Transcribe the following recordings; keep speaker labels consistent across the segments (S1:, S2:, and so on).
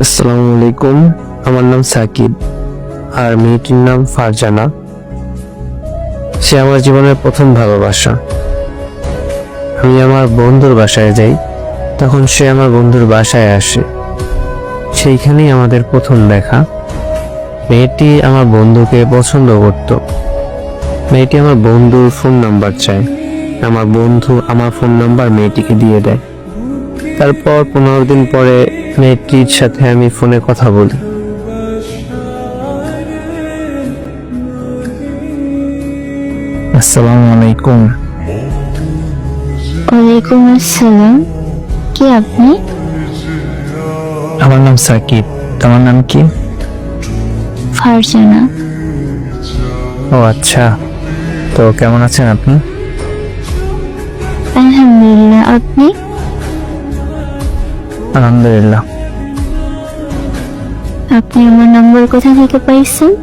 S1: আসসালামু আলাইকুম। আমার নাম সাকিব আর মেয়েটির নাম ফারজানা। সে আমার জীবনের প্রথম ভালোবাসা। আমি আমার বন্ধুর বাসায় যাই, তখন সে আমার বন্ধুর বাসায় আসে। সেইখানেই আমাদের প্রথম দেখা। মেয়েটি আমার বন্ধুকে পছন্দ করত। মেয়েটি আমার বন্ধুর ফোন নাম্বার চায়। আমার বন্ধু আমার ফোন নাম্বার মেয়েটিকে দিয়ে দেয়। তারপর পনেরো দিন পরে মেয়েটির সাথে আমি ফোনে কথা বলি। আসসালামু আলাইকুম।
S2: ওয়ালাইকুম আসসালাম। কে আপনি?
S1: আমার নাম সাকিব। তোমার নাম কি?
S2: ফারজানা।
S1: ও আচ্ছা। তো কেমন আছেন আপনি?
S2: আলহামদুলিল্লাহ আপনি?
S1: আলহামদুলিল্লাহ।
S2: আপনি আমার নম্বর কোথা থেকে পাইছেন?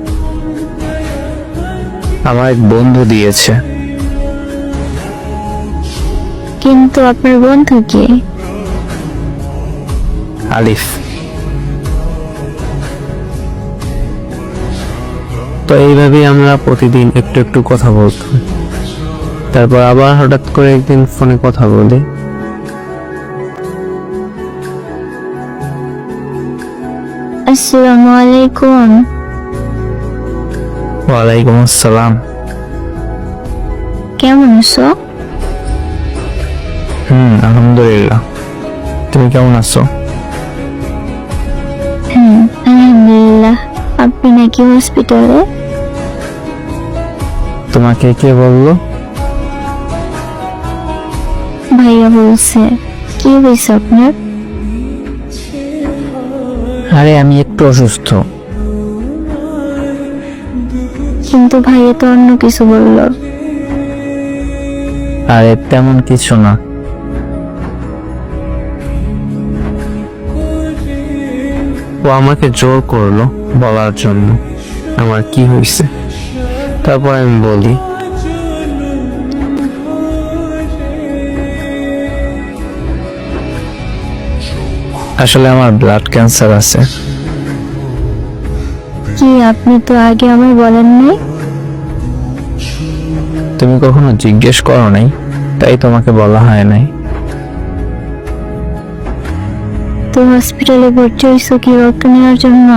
S1: আমার এক বন্ধু দিয়েছে।
S2: কিন্তু আপনার বন্ধু কে?
S1: আলিফ। তো এইভাবেই আমরা প্রতিদিন একটু একটু কথা বলতাম। তারপর আবার হঠাৎ করে একদিন ফোনে কথা বলি।
S2: আসসালামু আলাইকুম
S1: ওয়ালাইকুম আসসালাম।
S2: কেমন আছো?
S1: হুম আলহামদুলিল্লাহ। তুমি কেমন আছো?
S2: হুম আলহামদুলিল্লাহ। আপনি নাকি হসপিটালে
S1: তোমাকে কে বলল?
S2: ভাইয়া বলছে। কি হয়েছে আপনার?
S1: আরে আমি একটু অসুস্থ।
S2: কিন্তু ভাইয়া তো অন্য কিছু বলল।
S1: আরে তেমন কিছু না। ও আমাকে জোর করল বলার জন্য। আমার কি হয়েছে? তারপর আমি বলি আসলে আমার ব্লাড ক্যান্সার আছে।
S2: কি আপনি তো আগে আমায় বলেন নাই
S1: তুমি কখনো জিজ্ঞেস করো নাই? তাই তোমাকে বলা হয় নাই।
S2: তো হসপিটালে ভর্তি হয়েছো কি রক্ত নেওয়ার জন্য?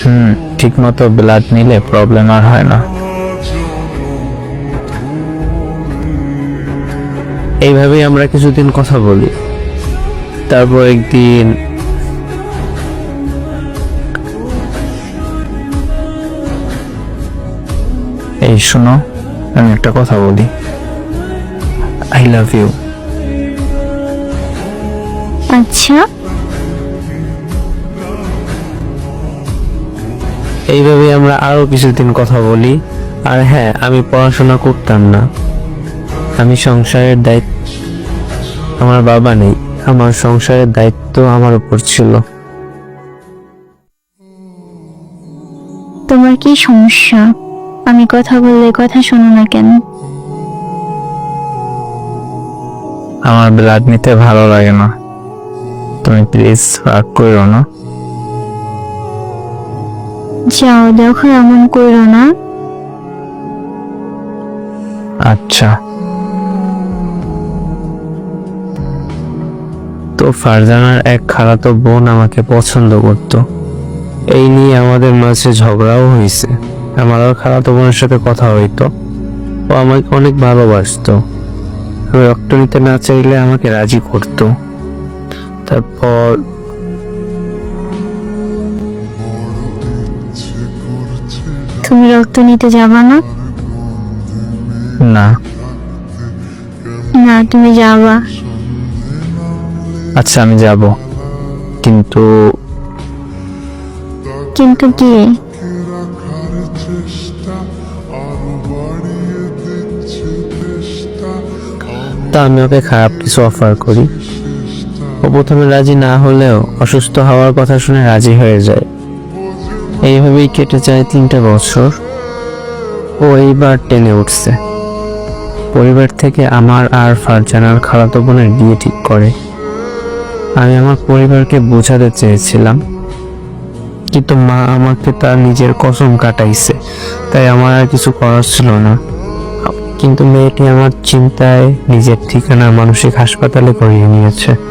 S1: হুম ঠিক মতো ব্লাড নিলে প্রবলেম আর হয় না। এইভাবেই আমরা কিছুদিন কথা বলি। তারপর একদিন এই শোনো আমি একটা কথা বলি। আই লাভ ইউ
S2: আচ্ছা।
S1: এইভাবে আমরা আরও কিছুদিন কথা বলি। আর হ্যাঁ আমি পড়াশোনা করতাম না। আমি সংসারের দায়িত্ব আমার বাবা নেই আমার সংসারের দায়িত্ব আমার উপর ছিল।
S2: তোমার কি সমস্যা? আমি কথা বললে কথা শোনো না কেন?
S1: আমার ব্লাড নিতে ভালো লাগে না। তুমি প্লিজ রাগ করো না।
S2: যাও দেখো এমন করো না।
S1: আচ্ছা। ফারজানার এক খালাতো বোন আমাকে পছন্দ করত। এই নিয়ে আমাদের মাঝে ঝগড়াও হয়েছে আমার আর খালাতো বোনের সাথে কথা হইতো। ও আমাকে অনেক ভালোবাসতো। আমি রক্ত নিতে না চাইলে আমাকে রাজি করতো। তারপর
S2: তুমি রক্ত নিতে যাবা না?
S1: না।
S2: না তুমি যাবা।
S1: আচ্ছা আমি যাব। কিন্তু
S2: কিন্তু কি?
S1: তা আমি ওকে খারাপ কিছু অফার করি। ও প্রথমে রাজি না হলেও অসুস্থ হওয়ার কথা শুনে রাজি হয়ে যায়। এইভাবেই কেটে যায় তিনটা বছর। ও এইবার টেনে উঠছে। পরিবার থেকে আমার আর ফারজানার খালাতো বোনের বিয়ে ঠিক করে। আমি আমার পরিবারকে বোঝাতে চেয়েছিলাম। কিন্তু মা আমাকে তার নিজের কসম কাটাইছে। তাই আমার আর কিছু করার ছিল না। কিন্তু মেয়েটি আমার চিন্তায় নিজের ঠিকানা মানসিক হাসপাতালে করিয়ে নিয়েছে।